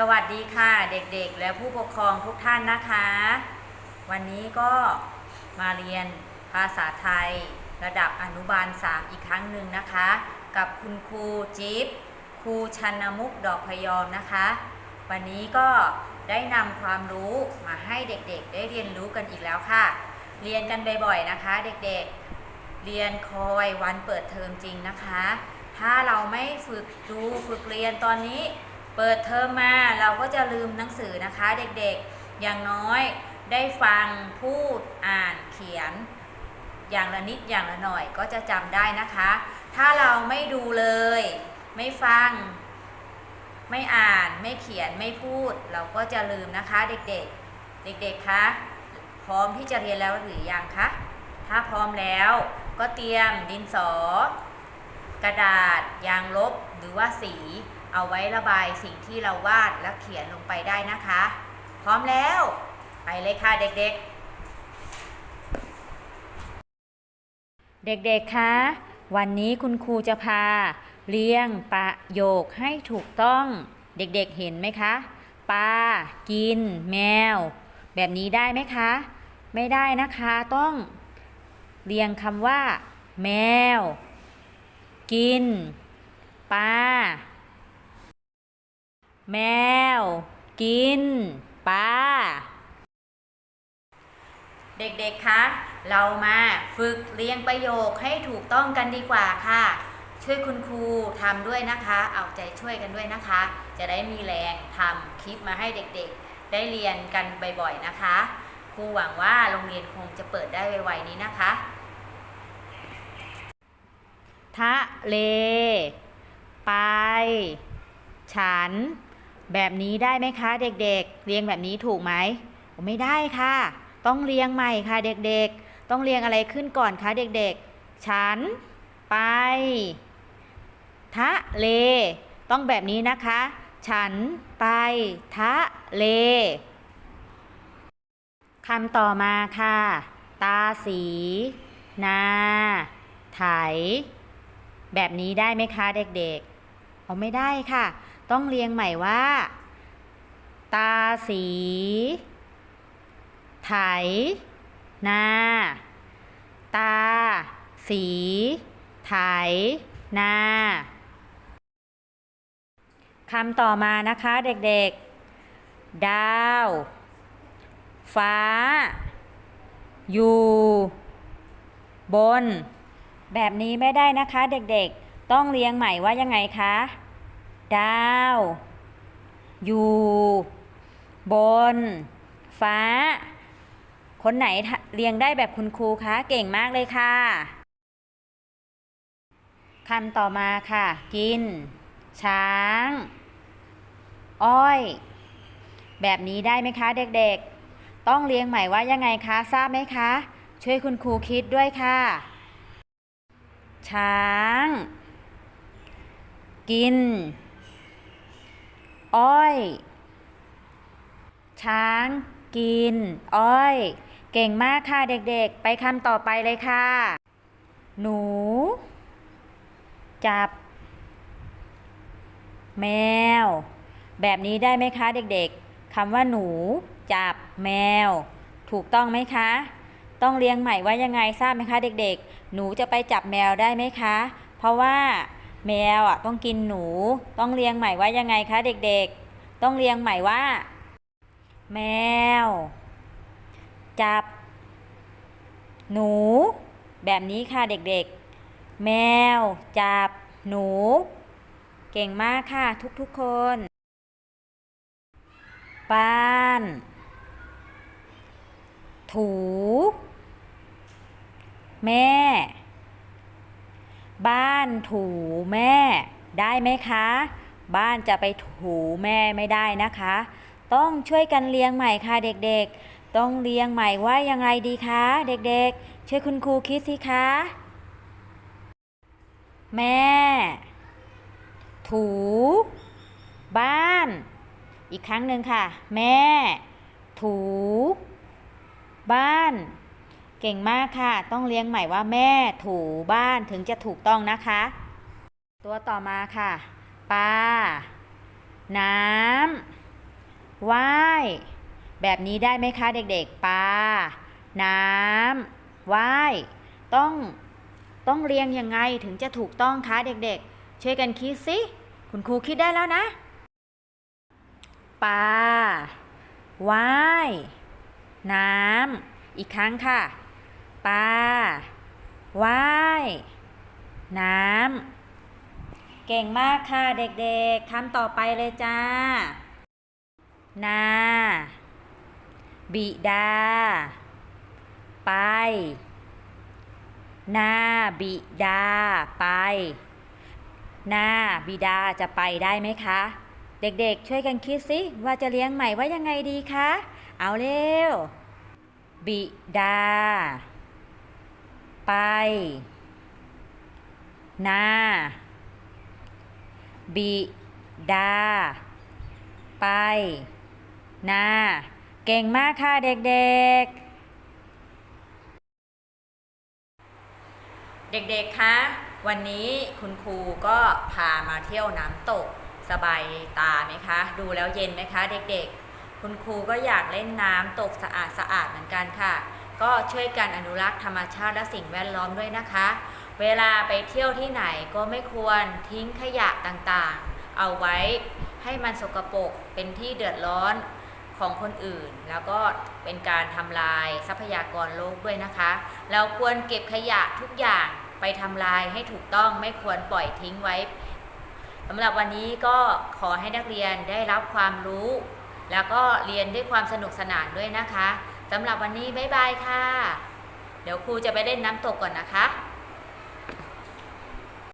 สวัสดีค่ะเด็กๆ และผู้ปกครองทุกท่านนะคะ วันนี้ก็มาเรียนภาษาไทยระดับอนุบาล 3 อีกครั้งหนึ่งนะคะ กับคุณครูจิ๊บครูชันมุกดอกพยอมนะคะ วันนี้ก็ได้นำความรู้มาให้เด็กๆ ได้เรียนรู้กันอีกแล้วค่ะ เรียนกันบ่อยๆนะคะ เด็กๆ เรียนคอยวันเปิดเทอมจริงนะคะ ถ้าเราไม่ฝึกดูฝึกเรียนตอนนี้ เปิดเทอมมาเราก็จะลืมหนังสือนะคะ เด็กๆ อย่างน้อยได้ฟังพูดอ่านเขียน อย่างละนิดอย่างละหน่อยก็จะจำได้นะคะ ถ้าเราไม่ดูเลย ไม่ฟัง ไม่อ่านไม่เขียนไม่พูด เราก็จะลืมนะคะ เด็กๆ เด็กๆคะพร้อมที่จะเรียนแล้วหรือยังคะ ถ้าพร้อมแล้วก็เตรียมดินสอ กระดาษ ยางลบหรือว่าสี เอาไว้ระบายสิ่งที่เราวาดและเขียนลงไปได้นะคะ พร้อมแล้ว ไปเลยค่ะเด็กๆ เด็กๆ คะ วันนี้คุณครูจะพา เรียงประโยคให้ถูกต้อง เด็กๆ เห็นไหมคะ ปลา กิน แมว แบบนี้ได้ไหมคะ ไม่ได้นะคะ ต้อง เรียงคำว่า แมว กิน ปลา แมว กินปลาเด็กๆ คะ เรามาฝึกเรียงประโยคให้ถูกต้องกันดีกว่าค่ะ ช่วยคุณครูทำด้วยนะคะ เอาใจช่วยกันด้วยนะคะ จะได้มีแรงทำคลิปมาให้เด็กๆ ได้เรียนกันบ่อยๆ นะคะ ครูหวังว่าโรงเรียนคงจะเปิดได้ไวๆนี้นะคะ ทะเล ไป ฉัน แบบนี้ได้ไหมคะ เด็กๆเรียงแบบนี้ถูกไหมไม่ได้ค่ะ ต้องเรียงใหม่ค่ะเด็กๆ ต้องเรียงอะไรขึ้นก่อนคะเด็กๆ ฉันไป ทะเล ต้องแบบนี้นะคะ ฉันไป ทะเลคำต่อมาค่ะ ตาสี นา ไถ แบบนี้ได้ไหมคะเด็กๆเอาไม่ได้ค่ะ ต้องเรียงใหม่ว่า ตาสี ไถ นา ตา สี ไถ นาคำต่อมานะคะเด็กๆ ดาว ฟ้า อยู่ บน แบบนี้ไม่ได้นะคะเด็กๆ ต้องเรียงใหม่ว่ายังไงคะ ดาว อยู่ บน ฟ้า คนไหนเรียงได้แบบคุณครูคะเก่งมากเลยค่ะคำต่อมาค่ะ กิน ช้าง อ้อย แบบนี้ได้ไหมคะเด็กๆ ต้องเรียงใหม่ว่ายังไงคะทราบไหมคะ ช่วยคุณครูคิดด้วยค่ะ ช้าง กิน อ้อย ช้าง กิน อ้อย เก่งมากค่ะเด็กๆ ไปคำต่อไปเลยค่ะ หนู จับ แมว แบบนี้ได้ไหมคะเด็กๆคำว่าหนู จับ แมว ถูกต้องไหมคะ ต้องเรียงใหม่ว่ายังไงทราบไหมคะเด็กๆ หนูจะไปจับแมวได้ไหมคะ เพราะว่า แมวอะต้องกินหนู ต้องเรียงใหม่ว่ายังไงคะเด็กๆ ต้องเรียงใหม่ว่า แมว จับ หนู แบบนี้ค่ะเด็กๆ แมว จับ หนู เก่งมากค่ะทุกๆคนบ้าน ถู แม่ บ้านถูแม่ได้ไหมคะ บ้านจะไปถูแม่ไม่ได้นะคะ ต้องช่วยกันเรียงใหม่ค่ะเด็กๆ ต้องเรียงใหม่ว่ายังไงดีคะ เด็กๆ ช่วยคุณครูคิดสิคะ แม่ ถู บ้าน อีกครั้งหนึ่งค่ะ แม่ ถู บ้าน เก่งมากค่ะ ต้องเลี้ยงใหม่ว่าแม่ถูบ้านถึงจะถูกต้องนะคะ ตัวต่อมาค่ะปลาน้ำว่ายแบบนี้ได้ไหมคะเด็กๆปลาน้ำว่ายต้องต้องเรียงยังไงถึงจะถูกต้องคะเด็กๆ ช่วยกันคิดสิ คุณครูคิดได้แล้วนะปลาว่ายน้ำอีกครั้งค่ะ ปลาว่ายน้ำ เก่งมากค่ะเด็กๆคำต่อไปเลยจ้า นา บิดา ไป นาบิดา ไป นาบิดาจะไปได้ไหมคะ เด็กๆ ช่วยกันคิดสิว่าจะเลี้ยงใหม่ว่ายังไงดีคะ เอาเร็ว บิดา ไป นา บิดา ไป นา เก่งมากค่ะเด็กๆเด็กๆ คะ วันนี้คุณครูก็พามาเที่ยวน้ำตกสบายตาไหมคะ ดูแล้วเย็นไหมคะ เด็กๆ คุณครูก็อยากเล่นน้ำตกสะอาดสะอาดเหมือนกันค่ะ ก็ช่วยกันอนุรักษ์ธรรมชาติและสิ่งแวดล้อมด้วยนะคะ เวลาไปเที่ยวที่ไหนก็ไม่ควรทิ้งขยะต่างๆ เอาไว้ให้มันสกปรกเป็นที่เดือดร้อนของคนอื่น แล้วก็เป็นการทำลายทรัพยากรโลกด้วยนะคะ เราควรเก็บขยะทุกอย่างไปทำลายให้ถูกต้องไม่ควรปล่อยทิ้งไว้สำหรับวันนี้ก็ขอให้นักเรียนได้รับความรู้ แล้วก็เรียนด้วยความสนุกสนานด้วยนะคะ สำหรับวันนี้บ๊ายบายค่ะ เดี๋ยวครูจะไปเล่นน้ำตกก่อนนะคะ